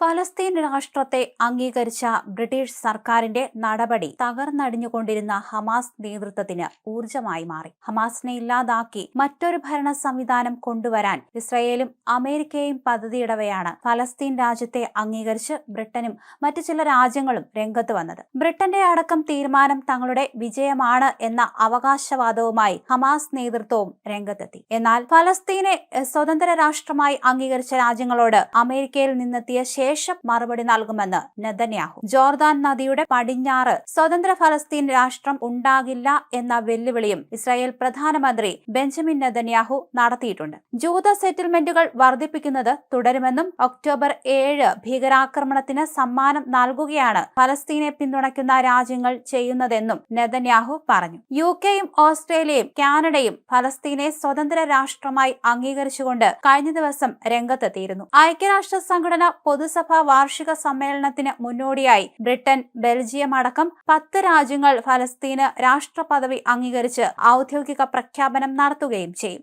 ഫലസ്തീൻ രാഷ്ട്രത്തെ അംഗീകരിച്ച ബ്രിട്ടീഷ് സർക്കാരിന്റെ നടപടി തകർന്നടിഞ്ഞുകൊണ്ടിരുന്ന ഹമാസ് നേതൃത്വത്തിന് ഊർജമായി മാറി. ഹമാസിനെ ഇല്ലാതാക്കി മറ്റൊരു ഭരണ സംവിധാനം കൊണ്ടുവരാൻ ഇസ്രയേലും അമേരിക്കയും പദ്ധതിയിടവെയാണ് ഫലസ്തീൻ രാജ്യത്തെ അംഗീകരിച്ച് ബ്രിട്ടനും മറ്റു ചില രാജ്യങ്ങളും രംഗത്ത് വന്നത്. ബ്രിട്ടന്റെ അടക്കം തീരുമാനം തങ്ങളുടെ വിജയമാണ് എന്ന അവകാശവാദവുമായി ഹമാസ് നേതൃത്വവും രംഗത്തെത്തി. എന്നാൽ ഫലസ്തീനെ സ്വതന്ത്ര രാഷ്ട്രമായി അംഗീകരിച്ച രാജ്യങ്ങളോട് അമേരിക്കയിൽ നിന്നെത്തിയ മറുപടി നൽകുമെന്ന് നെതന്യാഹു. ജോർദാൻ നദിയുടെ പടിഞ്ഞാറ് സ്വതന്ത്ര ഫലസ്തീൻ രാഷ്ട്രം ഉണ്ടാകില്ല എന്ന വെല്ലുവിളിയും ഇസ്രായേൽ പ്രധാനമന്ത്രി ബെഞ്ചമിൻ നെതന്യാഹു നടത്തിയിട്ടുണ്ട്. ജൂത സെറ്റിൽമെന്റുകൾ വർദ്ധിപ്പിക്കുന്നത് തുടരുമെന്നും ഒക്ടോബർ ഏഴ് ഭീകരാക്രമണത്തിന് സമ്മാനം നൽകുകയാണ് ഫലസ്തീനെ പിന്തുണയ്ക്കുന്ന രാജ്യങ്ങൾ ചെയ്യുന്നതെന്നും നെതന്യാഹു പറഞ്ഞു. യു കെയും ഓസ്ട്രേലിയയും കാനഡയും ഫലസ്തീനെ സ്വതന്ത്ര രാഷ്ട്രമായി അംഗീകരിച്ചുകൊണ്ട് കഴിഞ്ഞ ദിവസം രംഗത്തെത്തിയിരുന്നു. ഐക്യരാഷ്ട്ര സംഘടന പൊതുസഭ വാർഷിക സമ്മേളനത്തിന് മുന്നോടിയായി ബ്രിട്ടൻ ബെൽജിയം അടക്കം പത്ത് രാജ്യങ്ങൾ ഫലസ്തീന് രാഷ്ട്രപദവി അംഗീകരിച്ച് ഔദ്യോഗിക പ്രഖ്യാപനം നടത്തുകയും ചെയ്യും.